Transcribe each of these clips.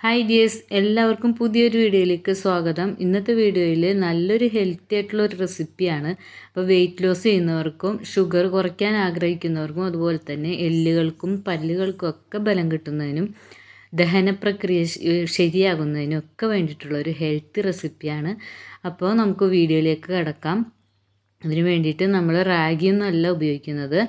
Hi dears എല്ലാവർക്കും പുതിയൊരു വീഡിയോയിലേക്ക് സ്വാഗതം. ഇന്നത്തെ വീഡിയോയിൽ നല്ലൊരു ഹെൽത്തി ആയിട്ടുള്ള ഒരു റെസിപ്പിയാണ് അപ്പോൾ വെയിറ്റ് ലോസ് ചെയ്യുന്നവർക്കും ഷുഗർ കുറയ്ക്കാൻ ആഗ്രഹിക്കുന്നവർക്കും അതുപോലെ തന്നെ എല്ലുകൾക്കും പല്ലുകൾക്കും ഒക്കെ ബലം കിട്ടുന്നതിനും ദഹന പ്രക്രിയ ശരിയാകുന്നതിനും ഒക്കെ വേണ്ടിയിട്ടുള്ള ഒരു ഹെൽത്തി റെസിപ്പിയാണ് അപ്പോൾ നമുക്ക് വീഡിയോയിലേക്ക് കിടക്കാം. അതിന് വേണ്ടിയിട്ട് നമ്മൾ റാഗി എന്നല്ല ഉപയോഗിക്കുന്നത്.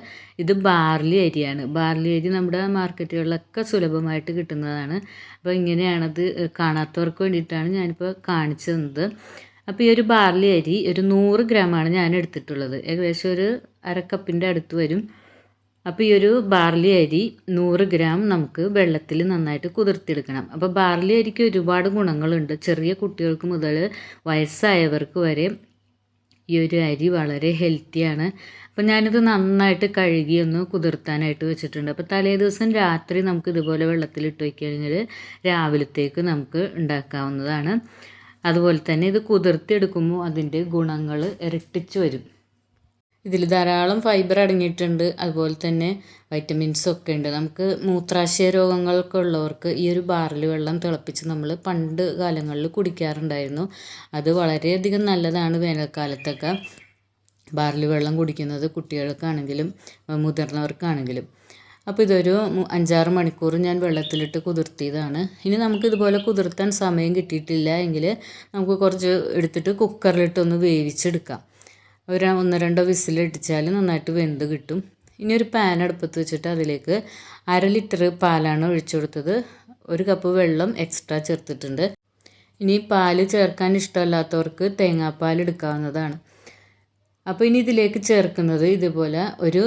ഇത് ബാർലി അരിയാണ്. ബാർലി അരി നമ്മുടെ മാർക്കറ്റുകളിലൊക്കെ സുലഭമായിട്ട് കിട്ടുന്നതാണ്. അപ്പോൾ ഇങ്ങനെയാണത് കാണാത്തവർക്ക് വേണ്ടിയിട്ടാണ് ഞാനിപ്പോൾ കാണിച്ചു തന്നത്. അപ്പോൾ ഈ ഒരു ബാർലി അരി ഒരു നൂറ് ഗ്രാമാണ് ഞാൻ എടുത്തിട്ടുള്ളത്. ഏകദേശം ഒരു അരക്കപ്പിന്റെ അടുത്ത് വരും. അപ്പോൾ ഈ ഒരു ബാർലി അരി നൂറ് ഗ്രാം നമുക്ക് വെള്ളത്തിൽ നന്നായിട്ട് കുതിർത്തിയെടുക്കണം. അപ്പോൾ ബാർലി അരിക്ക് ഒരുപാട് ഗുണങ്ങളുണ്ട്. ചെറിയ കുട്ടികൾക്ക് മുതൽ വയസ്സായവർക്ക് വരെ ഈ ഒരു അരി വളരെ ഹെൽത്തിയാണ് അപ്പോൾ ഞാനിത് നന്നായിട്ട് കഴുകി ഒന്ന് കുതിർത്താനായിട്ട് വെച്ചിട്ടുണ്ട്. അപ്പോൾ തലേ ദിവസം രാത്രി നമുക്ക് ഇതുപോലെ വെള്ളത്തിലിട്ട് വയ്ക്കുകയാണെങ്കിൽ രാവിലത്തേക്ക് നമുക്ക് ഉണ്ടാക്കാവുന്നതാണ്. അതുപോലെ തന്നെ ഇത് കുതിർത്തിയെടുക്കുമ്പോൾ അതിന്റെ ഗുണങ്ങൾ ഇരട്ടിച്ച് വരും. ഇതിൽ ധാരാളം ഫൈബർ അടങ്ങിയിട്ടുണ്ട്. അതുപോലെ തന്നെ വൈറ്റമിൻസ് ഒക്കെ ഉണ്ട്. നമുക്ക് മൂത്രാശയ രോഗങ്ങളൊക്കെ ഉള്ളവർക്ക് ഈ ഒരു ബാറിൽ വെള്ളം തിളപ്പിച്ച് നമ്മൾ പണ്ട് കാലങ്ങളിൽ കുടിക്കാറുണ്ടായിരുന്നു. അത് വളരെയധികം നല്ലതാണ് വേനൽക്കാലത്തൊക്കെ. ബാറിൽ വെള്ളം കുടിക്കുന്നത് കുട്ടികൾക്കാണെങ്കിലും മുതിർന്നവർക്കാണെങ്കിലും. അപ്പോൾ ഇതൊരു അഞ്ചാറ് മണിക്കൂർ ഞാൻ വെള്ളത്തിലിട്ട് കുതിർത്തിയതാണ്. ഇനി നമുക്ക് ഇതുപോലെ കുതിർത്താൻ സമയം കിട്ടിയിട്ടില്ല എങ്കിൽ നമുക്ക് കുറച്ച് എടുത്തിട്ട് കുക്കറിലിട്ടൊന്ന് വേവിച്ചെടുക്കാം. ഒരു ഒന്ന് രണ്ടോ വിസിലിടിച്ചാൽ നന്നായിട്ട് വെന്ത് കിട്ടും. ഇനി ഒരു പാൻ അടുപ്പത്ത് വെച്ചിട്ട് അതിലേക്ക് അര ലിറ്റർ പാലാണ് ഒഴിച്ചു കൊടുത്തത്. ഒരു കപ്പ് വെള്ളം എക്സ്ട്രാ ചേർത്തിട്ടുണ്ട്. ഇനി പാൽ ചേർക്കാൻ ഇഷ്ടമല്ലാത്തവർക്ക് തേങ്ങാപ്പാൽ എടുക്കാവുന്നതാണ്. അപ്പോൾ ഇനി ഇതിലേക്ക് ചേർക്കുന്നത് ഇതുപോലെ ഒരു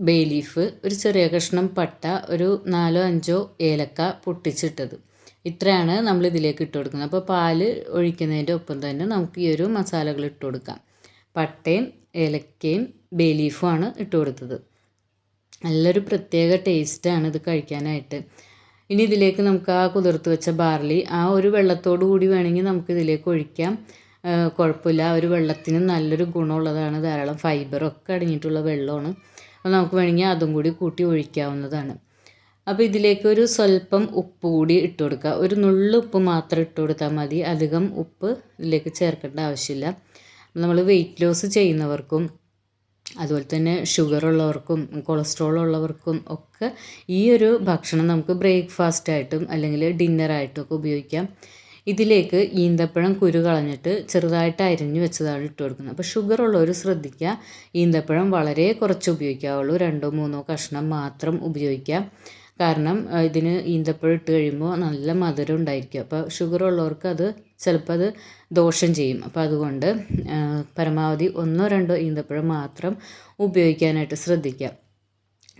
ബേ ലീഫ് ഒരു ചെറിയ കഷ്ണം പട്ട ഒരു നാലോ അഞ്ചോ ഏലക്ക പൊട്ടിച്ചിട്ടത്. ഇത്രയാണ് നമ്മൾ ഇതിലേക്ക് ഇട്ട് കൊടുക്കുന്നത്. അപ്പോൾ പാൽ ഒഴിക്കുന്നതിന്റെ ഒപ്പം തന്നെ നമുക്ക് ഈ ഒരു മസാലകൾ ഇട്ട് കൊടുക്കാം. പട്ടയും ഏലക്കയും ബേ ലീഫുമാണ് ഇട്ട് കൊടുത്തത്. നല്ലൊരു പ്രത്യേക ടേസ്റ്റാണ് ഇത് കഴിക്കാനായിട്ട്. ഇനി ഇതിലേക്ക് നമുക്ക് ആ കുതിർത്ത് വെച്ച ബാർലി ആ ഒരു വെള്ളത്തോടു കൂടി വേണമെങ്കിൽ നമുക്ക് ഇതിലേക്ക് ഒഴിക്കാം. കുഴപ്പമില്ല. ഒരു വെള്ളത്തിന് നല്ലൊരു ഗുണമുള്ളതാണ്. ധാരാളം ഫൈബറൊക്കെ അടങ്ങിയിട്ടുള്ള വെള്ളമാണ്. അപ്പോൾ നമുക്ക് വേണമെങ്കിൽ അതും കൂടി കൂട്ടി ഒഴിക്കാവുന്നതാണ്. അപ്പോൾ ഇതിലേക്ക് ഒരു സ്വല്പം ഉപ്പ് കൂടി ഇട്ട് കൊടുക്കുക. ഒരു നുള്ളു ഉപ്പ് മാത്രം ഇട്ട് കൊടുത്താൽ മതി. അധികം ഉപ്പ് ഇതിലേക്ക് ചേർക്കേണ്ട ആവശ്യമില്ല. നമ്മൾ വെയിറ്റ് ലോസ് ചെയ്യുന്നവർക്കും അതുപോലെ തന്നെ ഷുഗർ ഉള്ളവർക്കും കൊളസ്ട്രോൾ ഉള്ളവർക്കും ഒക്കെ ഈ ഒരു ഭക്ഷണം നമുക്ക് ബ്രേക്ക്ഫാസ്റ്റ് ആയിട്ടും അല്ലെങ്കിൽ ഡിന്നറായിട്ടും ഒക്കെ ഉപയോഗിക്കാം. ഇതിലേക്ക് ഈന്തപ്പഴം കുരു കളഞ്ഞിട്ട് ചെറുതായിട്ട് അരിഞ്ഞു വെച്ചതാണ് ഇട്ട് കൊടുക്കുന്നത്. അപ്പോൾ ഷുഗർ ഉള്ളവർ ശ്രദ്ധിക്കുക ഈന്തപ്പഴം വളരെ കുറച്ച് ഉപയോഗിക്കാവുള്ളൂ. രണ്ടോ മൂന്നോ കഷ്ണം മാത്രം ഉപയോഗിക്കാം. കാരണം ഇതിന് ഈന്തപ്പഴം ഇട്ട് കഴിയുമ്പോൾ നല്ല മധുരം ഉണ്ടായിരിക്കും. അപ്പോൾ ഷുഗർ ഉള്ളവർക്ക് അത് ചിലപ്പോൾ അത് ദോഷം ചെയ്യും. അപ്പോൾ അതുകൊണ്ട് പരമാവധി ഒന്നോ രണ്ടോ ഈന്തപ്പഴം മാത്രം ഉപയോഗിക്കാനായിട്ട് ശ്രദ്ധിക്കുക.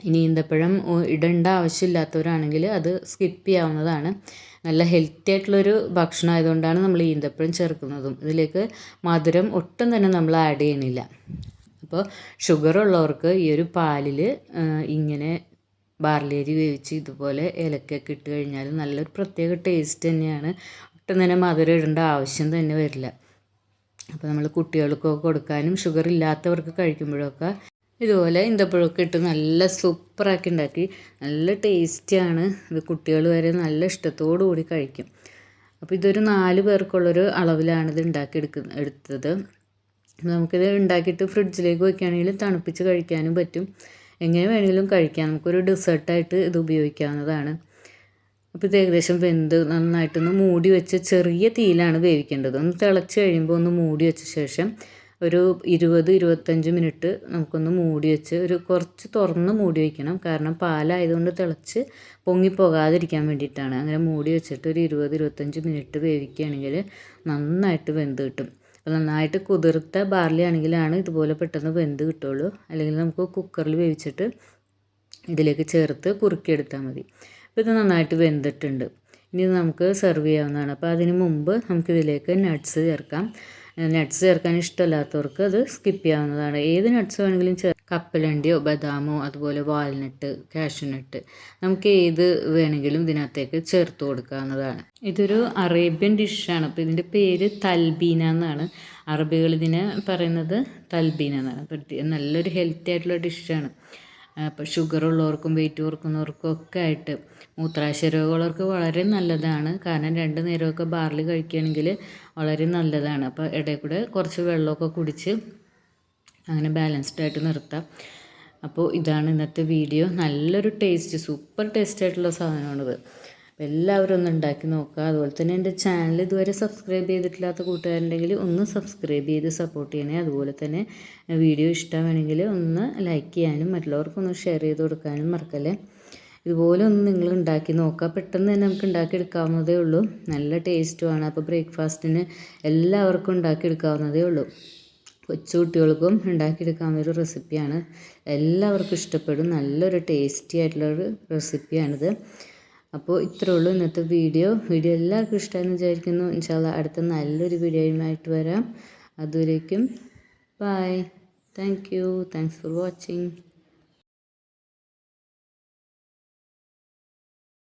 ഇനി ഈന്തപ്പഴം ഇടേണ്ട ആവശ്യമില്ലാത്തവരാണെങ്കിൽ അത് സ്കിപ്പ് ചെയ്യാവുന്നതാണ്. നല്ല ഹെൽത്തി ആയിട്ടുള്ളൊരു ഭക്ഷണം ആയതുകൊണ്ടാണ് നമ്മൾ ഈന്തപ്പഴം ചേർക്കുന്നതും. ഇതിലേക്ക് മധുരം ഒട്ടും തന്നെ നമ്മൾ ആഡ് ചെയ്യണില്ല അപ്പോൾ ഷുഗർ ഉള്ളവർക്ക് ഈ ഒരു പാലിൽ ഇങ്ങനെ ബാർലി വേവിച്ച് ഇതുപോലെ ഏലക്കൊക്കെ ഇട്ട് കഴിഞ്ഞാൽ നല്ലൊരു പ്രത്യേക ടേസ്റ്റ് തന്നെയാണ്. ഒട്ടും തന്നെ മധുരം ഇടേണ്ട ആവശ്യം തന്നെ വരില്ല. അപ്പോൾ നമ്മൾ കുട്ടികൾക്കൊക്കെ കൊടുക്കാനും ഷുഗർ ഇല്ലാത്തവർക്ക് കഴിക്കുമ്പോഴൊക്കെ ഇതുപോലെ ഇന്തപ്പഴമൊക്കെ ഇട്ട് നല്ല സൂപ്പറാക്കി ഉണ്ടാക്കി നല്ല ടേസ്റ്റിയാണ് ഇത് കുട്ടികൾ വരെ നല്ല ഇഷ്ടത്തോടു കൂടി കഴിക്കും. അപ്പോൾ ഇതൊരു നാല് പേർക്കുള്ളൊരു അളവിലാണ് ഇത് ഉണ്ടാക്കിയെടുക്കുന്ന എടുത്തത്. നമുക്കിത് ഉണ്ടാക്കിയിട്ട് ഫ്രിഡ്ജിലേക്ക് വയ്ക്കുകയാണെങ്കിൽ തണുപ്പിച്ച് കഴിക്കാനും പറ്റും. എങ്ങനെ വേണമെങ്കിലും കഴിക്കാം. നമുക്കൊരു ഡെസേർട്ടായിട്ട് ഇത് ഉപയോഗിക്കാവുന്നതാണ്. അപ്പോൾ ഇത് ഏകദേശം വെന്ത് നന്നായിട്ടൊന്ന് മൂടി വെച്ച് ചെറിയ തീയിലാണ് വേവിക്കേണ്ടത്. ഒന്ന് തിളച്ച് കഴിയുമ്പോൾ ഒന്ന് മൂടി വെച്ച ശേഷം ഒരു ഇരുപത് ഇരുപത്തഞ്ച് മിനിറ്റ് നമുക്കൊന്ന് മൂടി വെച്ച് ഒരു കുറച്ച് തുറന്ന് മൂടി വയ്ക്കണം കാരണം പാലായതുകൊണ്ട് തിളച്ച് പൊങ്ങിപ്പോകാതിരിക്കാൻ വേണ്ടിയിട്ടാണ്. അങ്ങനെ മൂടി വെച്ചിട്ട് ഒരു ഇരുപത് ഇരുപത്തഞ്ച് മിനിറ്റ് വേവിക്കുകയാണെങ്കിൽ നന്നായിട്ട് വെന്ത് കിട്ടും. അപ്പോൾ നന്നായിട്ട് കുതിർത്ത ബാർലി ആണെങ്കിലാണ് ഇതുപോലെ പെട്ടെന്ന് വെന്ത് കിട്ടുള്ളൂ അല്ലെങ്കിൽ നമുക്ക് കുക്കറിൽ വേവിച്ചിട്ട് ഇതിലേക്ക് ചേർത്ത് കുറുക്കിയെടുത്താൽ മതി. അപ്പോൾ ഇത് നന്നായിട്ട് വെന്തിട്ടുണ്ട്. ഇനി നമുക്ക് സെർവ് ചെയ്യാവുന്നതാണ്. അപ്പോൾ അതിന് മുമ്പ് നമുക്കിതിലേക്ക് നട്ട്സ് ചേർക്കാം. നട്ട്സ് ചേർക്കാൻ ഇഷ്ടമല്ലാത്തവർക്ക് അത് സ്കിപ്പ് ചെയ്യാവുന്നതാണ്. ഏത് നട്ട്സ് വേണമെങ്കിലും ചേർ കപ്പലണ്ടിയോ ബദാമോ അതുപോലെ വാൽനട്ട് കാഷ്യൂനട്ട് നമുക്ക് ഏത് വേണമെങ്കിലും ഇതിനകത്തേക്ക് ചേർത്ത് കൊടുക്കാവുന്നതാണ്. ഇതൊരു അറേബ്യൻ ഡിഷാണ്. അപ്പോൾ ഇതിന്റെ പേര് തൽബീന എന്നാണ്. അറബികൾ ഇതിനെ പറയുന്നത് തൽബീന എന്നാണ്. നല്ലൊരു ഹെൽത്തി ആയിട്ടുള്ള ഡിഷാണ്. അപ്പോൾ ഷുഗർ ഉള്ളവർക്കും വെയിറ്റ് കുറക്കുന്നവർക്കും ഒക്കെ ആയിട്ട് മൂത്രാശയ രോഗമുള്ളവർക്ക് വളരെ നല്ലതാണ്. കാരണം രണ്ട് നേരമൊക്കെ ബാർലി കഴിക്കുകയാണെങ്കിൽ വളരെ നല്ലതാണ്. അപ്പോൾ ഇടയിൽ കൂടെ കുറച്ച് വെള്ളമൊക്കെ കുടിച്ച് അങ്ങനെ ബാലൻസ്ഡ് ആയിട്ട് നിർത്താം. അപ്പോൾ ഇതാണ് ഇന്നത്തെ വീഡിയോ നല്ലൊരു ടേസ്റ്റ് സൂപ്പർ ടേസ്റ്റ് ആയിട്ടുള്ള സാധനമാണിത്. എല്ലാവരും ഒന്ന് ഉണ്ടാക്കി നോക്കുക. അതുപോലെ തന്നെ എന്റെ ചാനൽ ഇതുവരെ സബ്സ്ക്രൈബ് ചെയ്തിട്ടില്ലാത്ത കൂട്ടുകാരുണ്ടെങ്കിൽ ഒന്ന് സബ്സ്ക്രൈബ് ചെയ്ത് സപ്പോർട്ട് ചെയ്യണേ. അതുപോലെ തന്നെ വീഡിയോ ഇഷ്ടമാണെങ്കിൽ ഒന്ന് ലൈക്ക് ചെയ്യാനും മറ്റുള്ളവർക്കൊന്ന് ഷെയർ ചെയ്ത് കൊടുക്കാനും മറക്കല്ലേ. ഇതുപോലെ ഒന്ന് നിങ്ങൾ ഉണ്ടാക്കി നോക്കുക. പെട്ടെന്ന് തന്നെ നമുക്ക് ഉണ്ടാക്കിയെടുക്കാവുന്നതേ ഉള്ളൂ. നല്ല ടേസ്റ്റുമാണ് അപ്പോൾ ബ്രേക്ക്ഫാസ്റ്റിന് എല്ലാവർക്കും ഉണ്ടാക്കിയെടുക്കാവുന്നതേ ഉള്ളൂ. കൊച്ചുകുട്ടികൾക്കും ഉണ്ടാക്കിയെടുക്കാൻ ഒരു റെസിപ്പിയാണ്. എല്ലാവർക്കും ഇഷ്ടപ്പെടും. നല്ലൊരു ടേസ്റ്റി ആയിട്ടുള്ളൊരു റെസിപ്പിയാണിത്. അപ്പോൾ ഇത്രേ ഉള്ളൂ ഇന്നത്തെ വീഡിയോ. വീഡിയോ എല്ലാവർക്കും ഇഷ്ടമായെന്ന് വിചാരിക്കുന്നു. ഇൻഷാല്ല അടുത്ത നല്ലൊരു വീഡിയോയുമായിട്ട് വരാം. അതുവരേക്കും bye thank you thanks for watching